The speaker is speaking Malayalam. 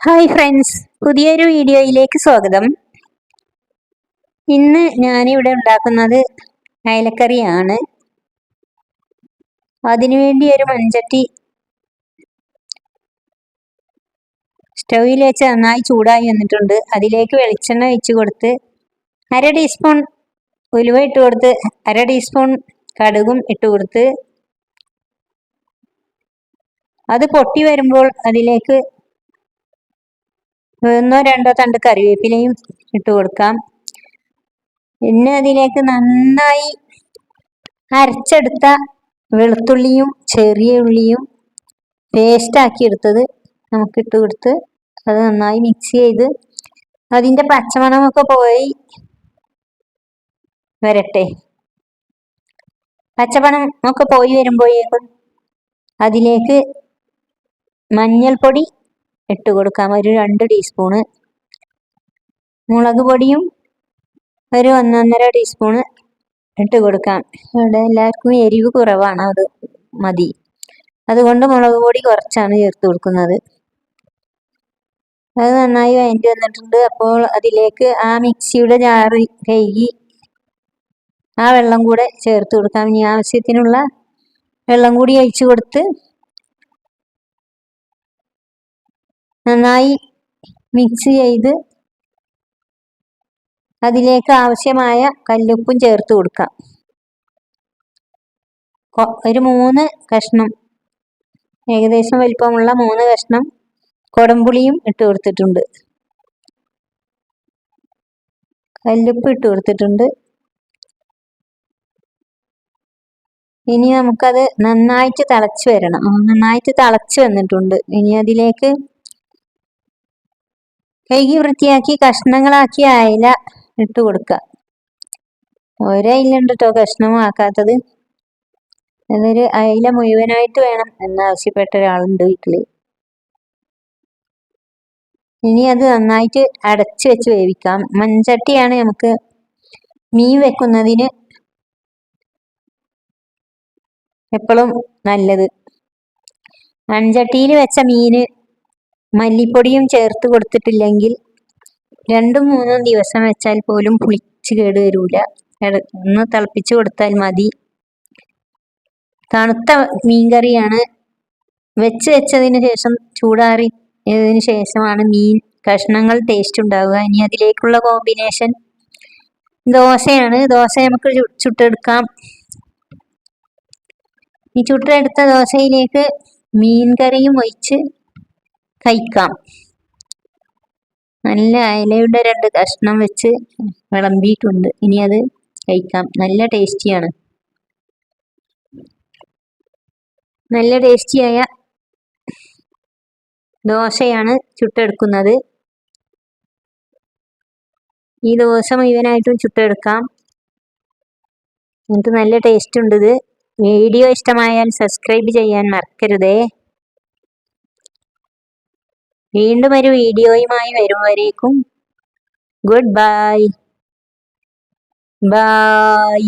ഹായ് ഫ്രണ്ട്സ് പുതിയൊരു വീഡിയോയിലേക്ക് സ്വാഗതം. ഇന്ന് ഞാനിവിടെ ഉണ്ടാക്കുന്നത് അയലക്കറിയാണ്. അതിനുവേണ്ടി ഒരു മൺചട്ടി സ്റ്റൗവിൽ വെച്ച് നന്നായി ചൂടായി വന്നിട്ടുണ്ട്. അതിലേക്ക് വെളിച്ചെണ്ണ വെച്ച് കൊടുത്ത് അര ടീസ്പൂൺ ഉലുവ ഇട്ട് കൊടുത്ത് അര ടീസ്പൂൺ കടുകും ഇട്ട് കൊടുത്ത് അത് പൊട്ടി വരുമ്പോൾ അതിലേക്ക് ഒന്നോ രണ്ടോ തണ്ട് കറിവേപ്പിലയും ഇട്ട് കൊടുക്കാം. പിന്നെ അതിലേക്ക് നന്നായി അരച്ചെടുത്ത വെളുത്തുള്ളിയും ചെറിയ ഉള്ളിയും പേസ്റ്റാക്കി എടുത്തത് നമുക്ക് ഇട്ട് കൊടുത്ത് അത് നന്നായി മിക്സ് ചെയ്ത് അതിന്റെ പച്ചമണമൊക്കെ പോയി വരട്ടെ. പച്ചമണം ഒക്കെ പോയി വരുമ്പോഴേക്കും അതിലേക്ക് മഞ്ഞൾപ്പൊടി ഇട്ട് കൊടുക്കാം. ഒരു രണ്ട് ടീസ്പൂണ്. മുളക് പൊടിയും ഒരു ഒന്നൊന്നര ടീസ്പൂണ് ഇട്ട് കൊടുക്കാം. ഇവിടെ എല്ലാവർക്കും എരിവ് കുറവാണ്. അത് മതി. അതുകൊണ്ട് മുളക് പൊടി കുറച്ചാണ് ചേർത്ത് കൊടുക്കുന്നത്. അത് നന്നായി വഴറ്റി വന്നിട്ടുണ്ട്. അപ്പോൾ അതിലേക്ക് ആ മിക്സിയുടെ ജാറ് കഴുകി ആ വെള്ളം കൂടെ ചേർത്ത് കൊടുക്കാം. ഇനി ആവശ്യത്തിനുള്ള വെള്ളം കൂടി ഒഴിച്ചു കൊടുത്ത് നന്നായി മിക്സ് ചെയ്ത് അതിലേക്ക് ആവശ്യമായ കല്ലുപ്പും ചേർത്ത് കൊടുക്കാം ഒരു മൂന്ന് കഷ്ണം ഏകദേശം വലിപ്പമുള്ള മൂന്ന് കഷ്ണം കൊടംപുളിയും ഇട്ട് കൊടുത്തിട്ടുണ്ട്. കല്ലുപ്പ് ഇട്ട് കൊടുത്തിട്ടുണ്ട്. ഇനി നമുക്കത് നന്നായിട്ട് തിളച്ച് വരണം. നന്നായിട്ട് തിളച്ച് വന്നിട്ടുണ്ട്. ഇനി അതിലേക്ക് കഴുകി വൃത്തിയാക്കി കഷ്ണങ്ങളാക്കി അയില ഇട്ട് കൊടുക്കുക ഒരയിലുണ്ട് കേട്ടോ കഷ്ണമാക്കാത്തത് എന്നൊരു അയില മുഴുവനായിട്ട് വേണം എന്നാവശ്യപ്പെട്ട ഒരാളുണ്ട് വീട്ടിൽ. ഇനി അത് നന്നായിട്ട് അടച്ചു വെച്ച് വേവിക്കാം. മൺചട്ടിയാണ് നമുക്ക് മീൻ വെക്കുന്നതിന് എപ്പോഴും നല്ലത്. മൺചട്ടിയിൽ വെച്ച മീന് മല്ലിപ്പൊടിയും ചേർത്ത് കൊടുത്തിട്ടില്ലെങ്കിൽ രണ്ടും മൂന്നും ദിവസം വെച്ചാൽ പോലും പുളിച്ച് കേട് വരൂല. ഒന്ന് തിളപ്പിച്ച് കൊടുത്താൽ മതി. തണുത്ത മീൻകറിയാണ്. വെച്ച് വെച്ചതിന് ശേഷം ചൂടാറി ഇതിന് ശേഷമാണ് മീൻ കഷ്ണങ്ങൾ ടേസ്റ്റ് ഉണ്ടാവുക. ഇനി അതിലേക്കുള്ള കോമ്പിനേഷൻ ദോശയാണ്. ദോശ നമുക്ക് ചുട്ടെടുക്കാം. ഈ ചുട്ടെടുത്ത ദോശയിലേക്ക് മീൻ കറിയും ഒഴിച്ച് കഴിക്കാം. നല്ല ഇലയുടെ രണ്ട് കഷ്ണം വെച്ച് വിളമ്പിയിട്ടുണ്ട്. ഇനി അത് കഴിക്കാം. നല്ല ടേസ്റ്റിയാണ്. നല്ല ടേസ്റ്റിയായ ദോശയാണ് ചുട്ടെടുക്കുന്നത്. ഈ ദോശ മുഴുവനായിട്ടും ചുട്ടെടുക്കാം. എനിക്ക് നല്ല ടേസ്റ്റ് ഉണ്ട് ഇത്. വീഡിയോ ഇഷ്ടമായാൽ സബ്സ്ക്രൈബ് ചെയ്യാൻ മറക്കരുതേ. വീണ്ടും ഒരു വീഡിയോയുമായി വരുമ്പോഴേക്കും. Good bye bye